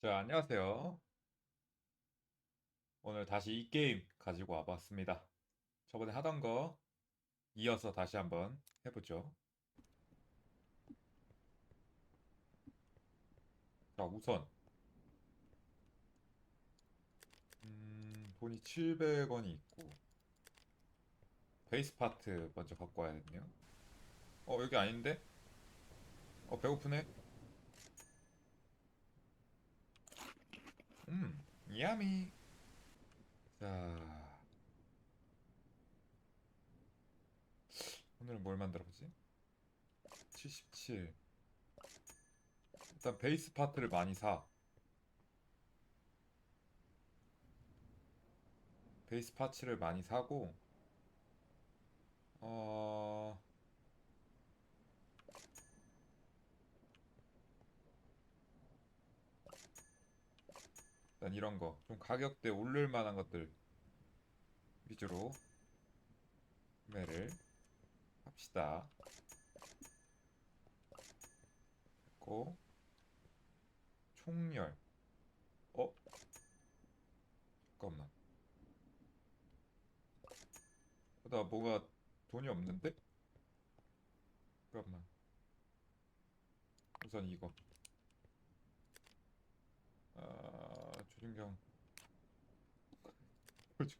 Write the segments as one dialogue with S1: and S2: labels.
S1: 자, 안녕하세요. 오늘 다시 이 게임 가지고 와봤습니다. 저번에 하던 거 이어서 다시 한번 해보죠. 자, 우선 음, 돈이 700원이 있고 베이스 파트 먼저 갖고 와야겠네요. 어, 여기 아닌데? 어, 배고프네. 음, 야미. 자, 오늘은 뭘 만들어 보지? 77. 일단 베이스 파트를 많이 사. 베이스 파츠를 많이 사고, 어, 일단 이런 거, 좀 가격대 오를 만한 것들 위주로 구매를 합시다. 됐고, 총열. 어? 잠깐만. 나 뭐가 돈이 없는데? 잠깐만. 우선 이거. 아, 조준경. 조준-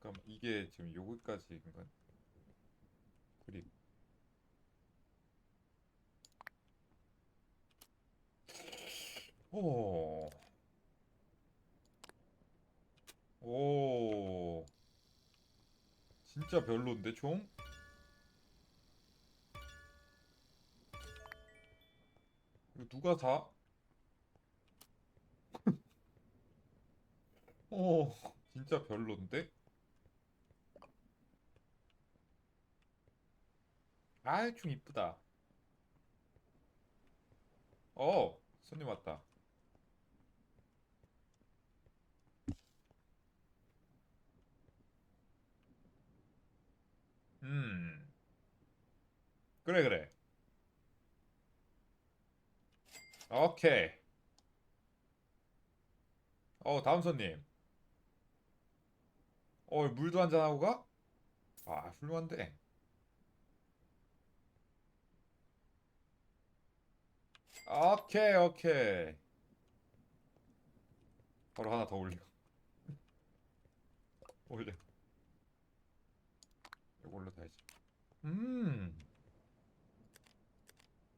S1: 잠깐만, 이게 지금 여기까지인가? 그립. 오. 오. 진짜 별론데, 총? 이거 누가 사? 오, 진짜 별론데? 아이, 총 이쁘다. 어, 손님 왔다. 음, 그래, 그래. 오케이. 어, 다음 손님. 어, 물도 한잔 하고 가? 아, 훌륭한데. 오케이, 오케이. 바로 하나 더 올려. 올려. 이거 올려놔야지. 음,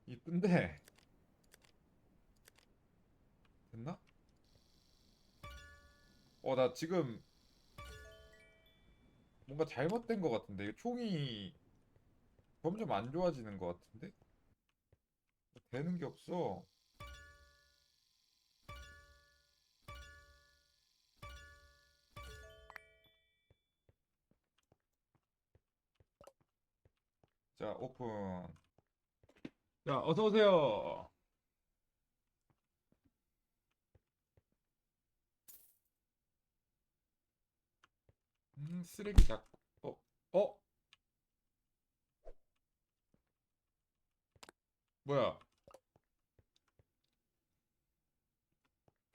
S1: 이쁜데. 됐나? 어, 나 지금 뭔가 잘못된 것 같은데. 총이 점점 안 좋아지는 것 같은데? 되는 게 없어. 자, 오픈. 자, 어서 오세요. 음, 쓰레기 잡고. 어, 어? 뭐야?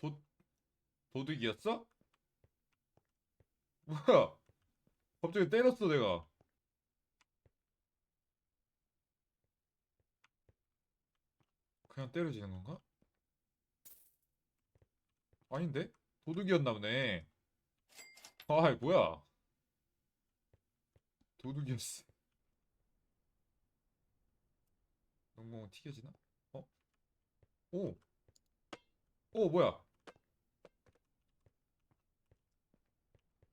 S1: 도, 도둑이었어? 뭐야? 갑자기 때렸어, 내가. 그냥 때려지는 건가? 아닌데? 도둑이었나 보네. 아이, 뭐야? 도둑이었어. 농구공 튀겨지나? 어? 오! 오, 뭐야?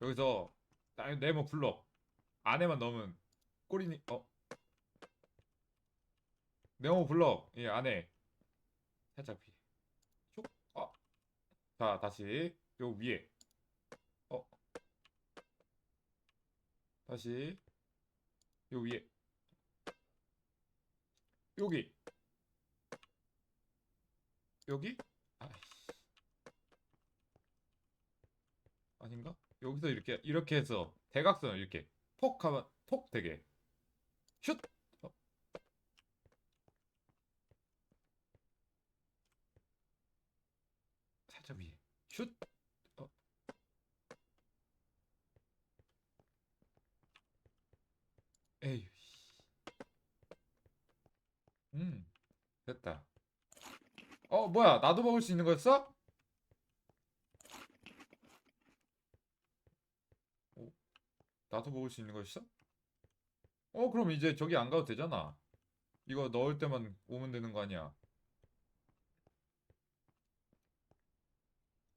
S1: 여기서 딱 네모 블럭 안에만 넣으면 꼴이니 어? 네모 블럭 이 안에 살짝 피. 슉. 어. 자, 다시 요 위에. 어. 다시 요 위에. 여기. 여기? 아이씨. 아닌가? 여기서 이렇게 이렇게 해서 대각선 이렇게 폭하면 폭 되게. 슛! 어. 살짝 위에. 슛! 에이 음 됐다 어 뭐야 나도 먹을 수 있는 거였어? 어, 나도 먹을 수 있는 거였어? 어 그럼 이제 저기 안 가도 되잖아 이거 넣을 때만 오면 되는 거 아니야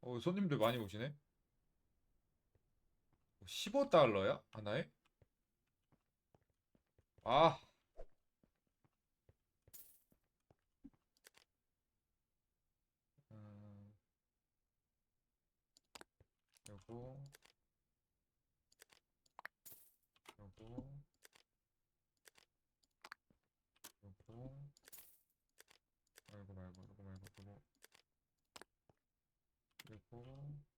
S1: 어 손님들 많이 오시네 15달러야? 하나에? 아. 음, 요거 요거 요거 말고 말고 요거 말고 요거 요거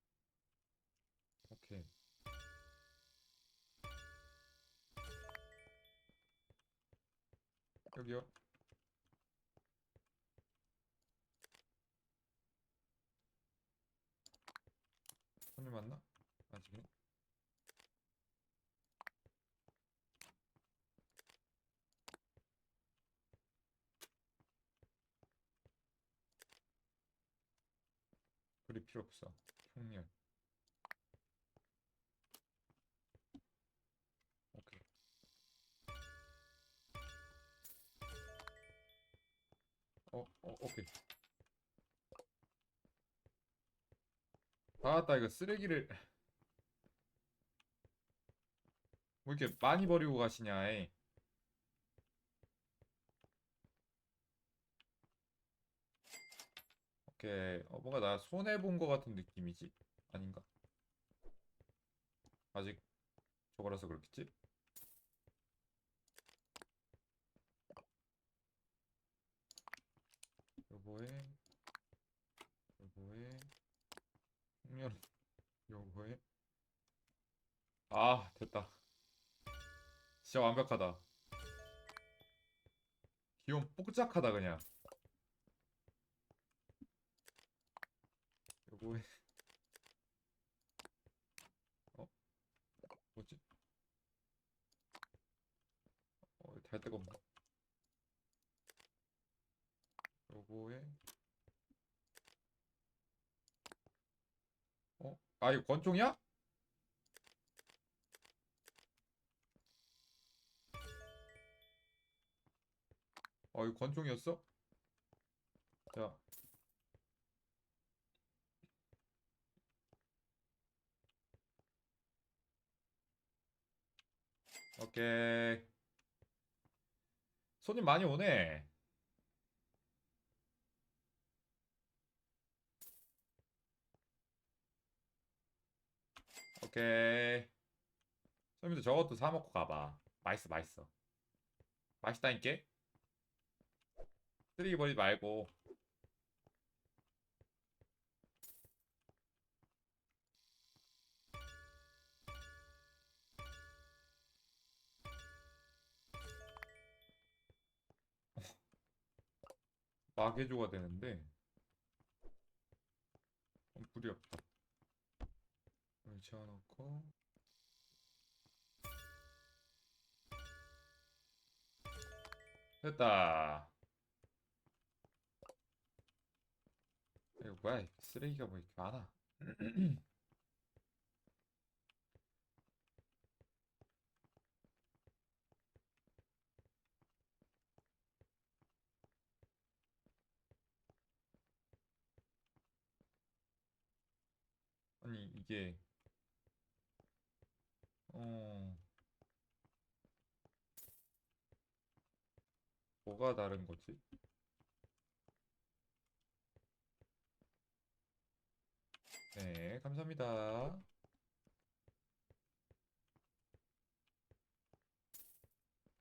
S1: 여기요. 손님 맞나? 아직은 불이 필요 없어. 총열 어, 어, 오케이 아따 이거 쓰레기를 뭐 이렇게 많이 버리고 가시냐 이 오케이 어, 뭔가 나 손해본 거 같은 느낌이지? 아닌가? 아직 저거라서 그렇겠지? 요거에 요거에 홍련 요거에. 아 됐다. 진짜 완벽하다. 귀여운 뽀짝하다 그냥. 요거에. 어? 뭐지? 어, 달 데가 없네 요거에 어? 아 이거 권총이야? 어 이거 권총이었어? 자 오케이 손님 많이 오네 오케이. 손님들 저것도 사 먹고 가봐. 맛있어 맛있어. 맛있다니까? 쓰레기 버리지 말고. 마개조가 되는데. 어, 불이 없다 채워놓고. 됐다. 이거 뭐야? 이 쓰레기가 뭐 이렇게 많아? 아니 이게 어 뭐가 다른 거지? 네, 감사합니다.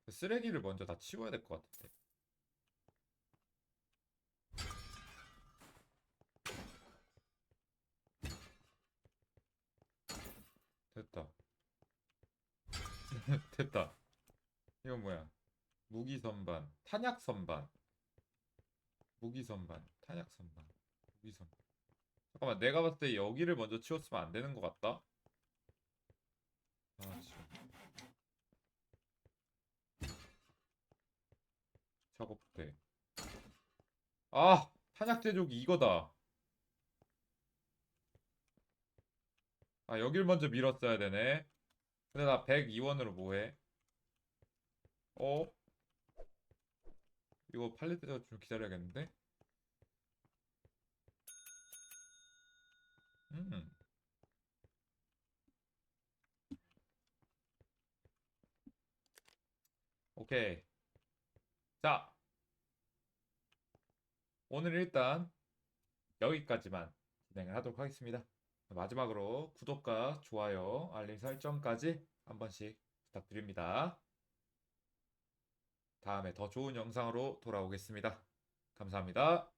S1: 쓰레기를 먼저 다 치워야 될 것 같은데. 됐다. 됐다. 이건 뭐야? 무기 선반, 탄약 선반, 무기 선반, 탄약 선반, 무기 선반. 잠깐만 내가 봤을 때 여기를 먼저 치웠으면 안 되는 것 같다. 아 작업대. 아 탄약 제조기 이거다. 아 여길 먼저 밀었어야 되네. 근데 나 102원으로 뭐해? 어? 이거 때까지 좀 기다려야겠는데? 음. 오케이. 자. 오늘 일단 여기까지만 진행을 하도록 하겠습니다. 마지막으로 구독과 좋아요, 알림 설정까지 한 번씩 부탁드립니다. 다음에 더 좋은 영상으로 돌아오겠습니다. 감사합니다.